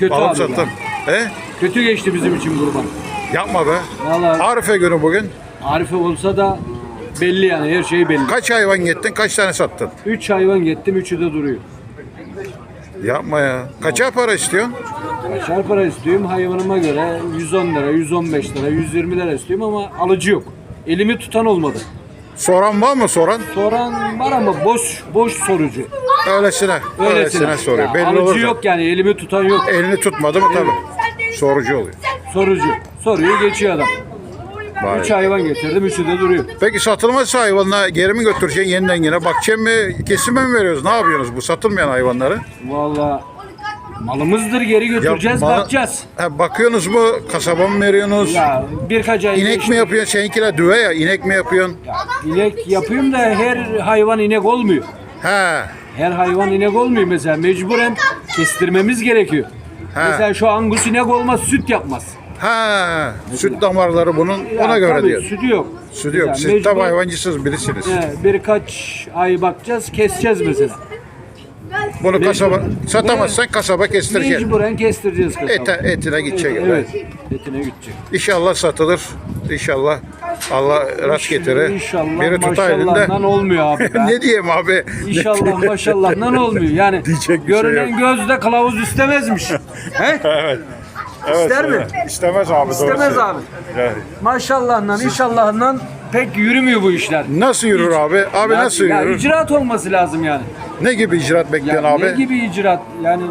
Kötü Alıp abi. sattım. ya. E? Kötü geçti bizim için kurban. Yapma be. Vallahi Arife günü bugün. Arife olsa da belli yani her şey belli. Kaç hayvan gittin? Kaç tane sattın? 3 hayvan gittim, üçü de duruyor. Yapma ya. Kaça para istiyorsun? Kaçar para istiyorum hayvanıma göre 110 lira, 115 lira, 120 lira istiyorum ama alıcı yok. Elimi tutan olmadı. Soran var mı soran? Soran var ama boş boş sorucu. Öylesine. Öylesine, Öylesine. soruyor. Ya, Belli alıcı olur. da. yok yani elimi tutan yok. Elini tutmadı mı tabii. Sorucu oluyor. Sorucu. Soruyor geçiyor adam. Vay. 3 hayvan getirdim, üçü de duruyor. Peki satılmazsa hayvanla geri mi götüreceksin yeniden yine? Bakacaksın mı? Kesime mi veriyoruz? Ne yapıyorsunuz bu satılmayan hayvanları? Vallahi malımızdır geri götüreceğiz, mala- bakacağız. Ha, bakıyorsunuz mu? Kasaba mı veriyorsunuz? Ya birkaç ay İnek geçti. mi yapıyorsun? Seninkiler düve ya. İnek mi yapıyorsun? İnek yapıyorum da her hayvan inek olmuyor. He. Her hayvan inek olmuyor mesela. Mecburen kestirmemiz gerekiyor. He. Mesela şu angus inek olmaz, süt yapmaz. Ha. Süt damarları bunun ona Ya göre tabii, diyor. Sütü yok. Sütü yok. Mesela Siz tabii mecbur- hayvancısınız birisiniz. He, birkaç ay bakacağız, keseceğiz mesela. Bunu kasaba satamazsan kasaba kestireceksin. Mecburen kestireceğiz kasabı. Ete, etine gidecek. Evet, etine gidecek. İnşallah satılır. İnşallah Allah rast getirir. İnşallah Biri tutar elinde. olmuyor abi. be. ne diyeyim abi? İnşallah maşallahdan olmuyor. Yani Diyecek bir şey görünen gözde kılavuz istemezmiş. He? Evet. Evet, İster mi? evet. İstemez abi. İstemez doğrusu. abi. Yani. Maşallahla inşallahla pek yürümüyor bu işler. Nasıl yürür abi? Abi Ya- nasıl ya yürür? icraat olması lazım yani. Ne gibi icraat bekliyorsun abi? ne gibi icraat? Yani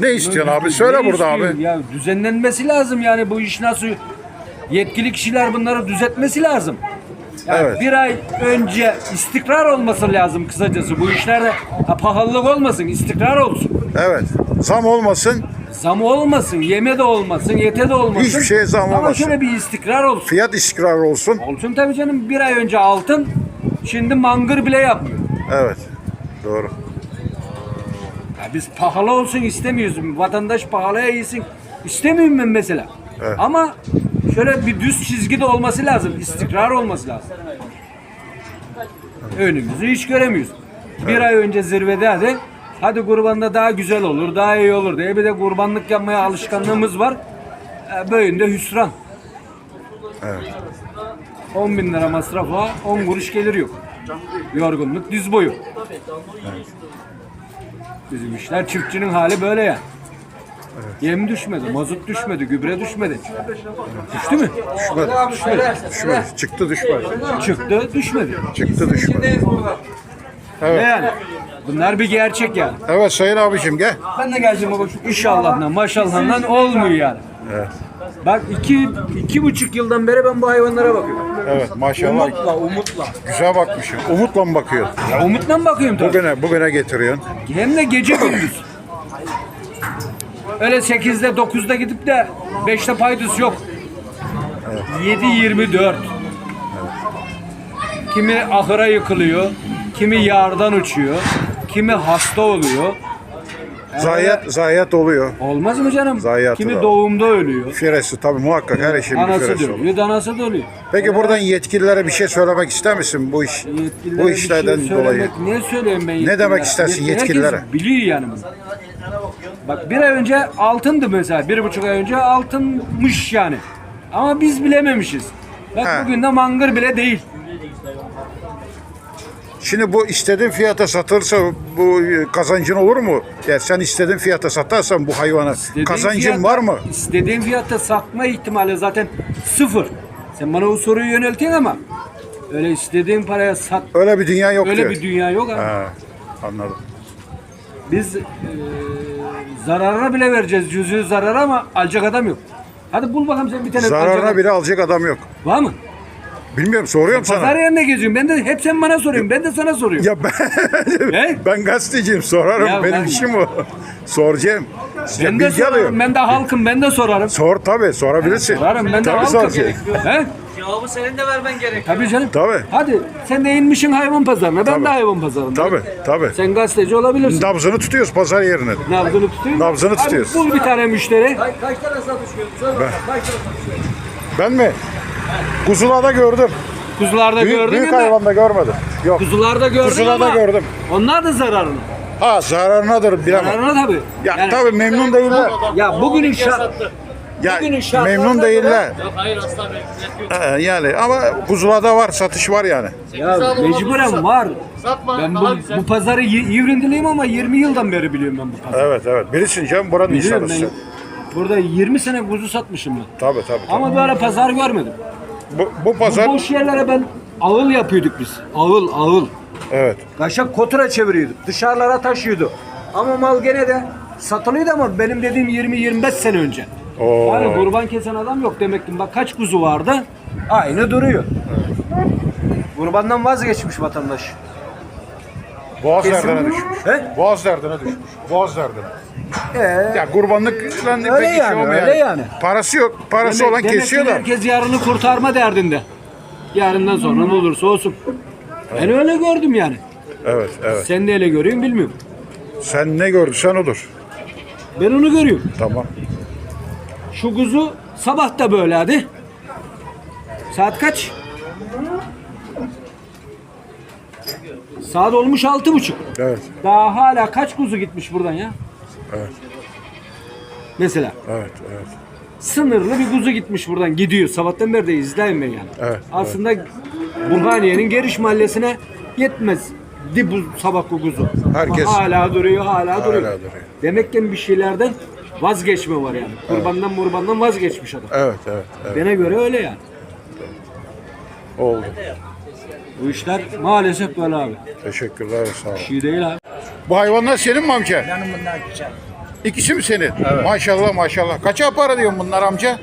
Ne istiyorsun abi? Söyle ne burada istiyor? abi. Ya düzenlenmesi lazım yani bu iş nasıl yetkili kişiler bunları düzeltmesi lazım. Yani Evet. Bir ay önce istikrar olması lazım kısacası. Bu işlerde ha, pahalılık olmasın, istikrar olsun. Evet. Zam olmasın, Zam olmasın, yeme de olmasın, yete de olmasın. Hiçbir şeye zam Ama olmasın. şöyle bir istikrar olsun. fiyat istikrarı olsun. Olsun tabii canım. Bir ay önce altın, şimdi mangır bile yapmıyor. Evet. Doğru. Ya biz pahalı olsun istemiyoruz. Vatandaş pahalıya yesin. İstemiyorum ben mesela. Evet. Ama şöyle bir düz çizgi de olması lazım. istikrar olması lazım. Önümüzü hiç göremiyoruz. Bir ay önce zirvede hadi. Hadi kurbanda daha güzel olur, daha iyi olur diye bir de kurbanlık yapmaya alışkanlığımız var. E, Böyle de hüsran. Evet. 10 bin lira masrafa 10 kuruş gelir yok. Yorgunluk diz boyu. Bizim işler çiftçinin hali böyle ya. Yem düşmedi, mazot düşmedi, gübre düşmedi. Düştü mü? Düşmedi. Düşmedi. Düşmedi. Çıktı düşmedi. Çıktı, düşmedi. Çıktı düşmedi. Ne yani? Bunlar bir gerçek yani. Evet Sayın abicim gel. Ben de geleceğim baba. İnşallahla, maşallahla olmuyor yani. Evet. Bak iki, iki buçuk yıldan beri ben bu hayvanlara bakıyorum. Evet maşallah. Umutla, umutla. Güzel bakmışsın. Umutla mı bakıyorsun? Ya umutla bakıyorum tabii. Bugüne, bugüne getiriyorsun. Hem de gece gündüz. Öyle 8'de 9'da gidip de 5'te paydus yok. 7-24. Kimi ahıra yıkılıyor, kimi yardan uçuyor, kimi hasta oluyor. Zayiat, zayiat oluyor. Olmaz mı canım? Zayiatı kimi da. doğumda ölüyor. Firesi tabii muhakkak her işin bir Anası firesi da olur. ölüyor, danası da ölüyor. Peki buradan yetkililere bir şey söylemek ister misin bu iş Yetkililere bu bir şey işlerden dolayı? söylemek- Ne söyleyeyim ben yetkililere? demek istersin Yetkili- yetkililere? Herkes biliyor yani bunu. Bak bir ay önce altındı mesela. Bir buçuk ay önce altınmış yani. Ama biz bilememişiz. Bak He. bugün de mangır bile değil. Şimdi bu istediğin fiyata satılırsa bu kazancın olur mu? Yani sen istediğin fiyata satarsan bu hayvanı Dediğin kazancın fiyatta- var mı? İstediğin fiyatta satma ihtimali zaten sıfır. Sen bana o soruyu yöneltin ama öyle istediğin paraya sat. Öyle bir dünya yok Öyle diyor. bir dünya yok abi. Ha, anladım. Biz e, zararına bile vereceğiz. Cüzü zarar ama alacak adam yok. Hadi bul bakalım sen bir tane alacak Zararına adam. bile alacak adam yok. Var mı? Bilmiyorum soruyorum Pazar sana. yerine geziyorum. Ben de hep sen bana soruyorsun. Ben de sana soruyorum. Ya ben, Ne? ben gazeteciyim sorarım. Ya Benim ben- işim o. Soracağım. Size ben de bilgi sorarım. alıyorum. Ben de halkım. Ben de sorarım. Sor tabii sorabilirsin. Sorarım. Ben de tabii halkım. soracağım. He? Cevabı senin de vermen gerekiyor. Tabii canım. Tabii. Hadi sen de inmişsin hayvan pazarına. Ben Tabii. de hayvan pazarında. Tabii tabii. Sen gazeteci olabilirsin. Nabzını tutuyoruz pazar yerine. Nabzını tutuyor. Nabzını tutuyoruz. bul bir tane müşteri. Kaç, kaç tane satış gördün? Ben, ben mi? Kuzularda gördüm. Kuzularda Büyük, gördün büyük mü? hayvanda görmedim. Yok. Kuzularda gördün Kuzularda ama gördüm. onlar da zararlı. Ha zararınadır bilemem. Zararına tabii. Ya Yani- tabii memnun değiller. Ya bugünün şart Ya bugünün memnun göre- değiller. Hayır aslan bekletiyor. He, yani ama kuzularda var, satış var yani. ya mecburen var. Satma Ben daha bu, güzel. bu pazarı y- İvrindiliyim ama 20 yıldan beri biliyorum ben bu pazarı. Evet evet. Bilirsin canım buranın Biliyorum insanısın. ben. Burada 20 sene kuzu satmışım ben. Tabii tabii. tabii. Ama böyle pazar görmedim. Bu, bu pazar Bu boş yerlere ben ağıl yapıyorduk biz. Ağıl, ağıl. evet. Kaşak kotura çeviriyorduk. Dışarılara taşıyordu. Ama mal gene de satılıyordu ama benim dediğim 20-25 sene önce. Oo. Yani kurban kesen adam yok demek ki. Bak kaç kuzu vardı? Aynı duruyor. Kurbandan vazgeçmiş vatandaş. Boğaz Kesin. derdine düşmüş. He? Boğaz derdine düşmüş. Boğaz derdine. Ee, Ya kurbanlık lan Öyle pek işi yani, olmuyor öyle yani. Parası yok. Parası demek- olan demek kesiyor da. herkes yarını kurtarma derdinde. Yarından sonra ne olursa olsun. Ben öyle gördüm yani. Evet evet. Sen de öyle görüyorsun bilmiyorum. Sen ne gördüysen odur. Ben onu görüyorum. Tamam. Şu kuzu sabah da böyle hadi. Saat kaç? Saat olmuş altı buçuk. Evet. Daha hala kaç kuzu gitmiş buradan ya? Evet. Mesela Evet evet. sınırlı bir kuzu gitmiş buradan gidiyor. Sabahtan beri de izleyin ben yani. Evet, Aslında Burhaniye'nin Geriş Mahallesi'ne yetmez. Di bu sabah kuzu. Herkes- Ama hala duruyor, hala, duruyor. duruyor. Demek ki bir şeylerden vazgeçme var yani. Kurbandan murbandan vazgeçmiş adam. Evet evet. evet. Bana göre öyle yani. Oldu. Bu işler maalesef böyle abi. Teşekkürler sağ ol. Şey değil abi. Bu hayvanlar senin mi amca? Benim bundan güzel. İkisi mi senin? Maşallah maşallah. Kaça para diyorsun bunlar amca?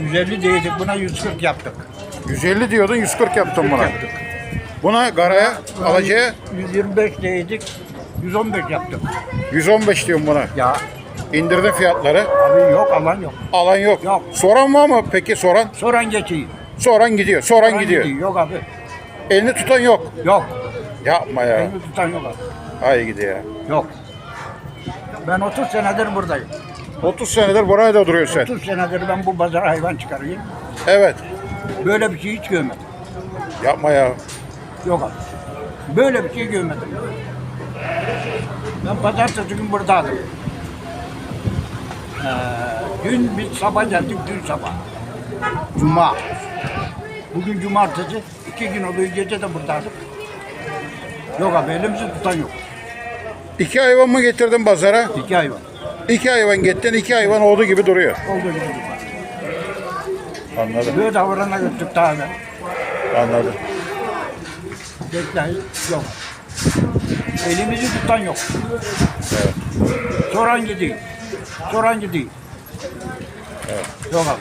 150 değdik buna 140 yaptık. 150 diyordun 140 yaptın buna. Buna garaya alacaya 125 değdik 115 yaptık. 115 diyorum buna. Ya İndirdin fiyatları. abi yok alan yok. Alan yok. Yok. Soran var mı peki soran? Soran geçeyim. Soran gidiyor. Soran, Soran gidiyor. Yok abi. Elini tutan yok. Yok. Yapma ya. Elini tutan yok abi. Ay gidiyor ya. Yok. Ben 30 senedir buradayım. 30 senedir buraya da duruyorsun sen. 30 senedir ben bu pazara hayvan çıkarıyorum. Evet. Böyle bir şey hiç görmedim. Yapma ya. Yok abi. Böyle bir şey görmedim. Ben pazartesi gün buradaydım. Ee, dün biz sabah geldik, dün sabah. Cuma. Bugün cumartesi, iki gün oluyor gece de buradaydık. Yok abi elimizi tutan yok. İki hayvan mı getirdin pazara? İki hayvan. İki hayvan getirdin, iki hayvan olduğu gibi duruyor. Olduğu gibi duruyor. Anladım. Böyle davrana götürdük daha evvel. Anladım. Bekleyin, yok. Elimizi tutan yok. Soran gidiyor. Soran gidiyor. Yok abi.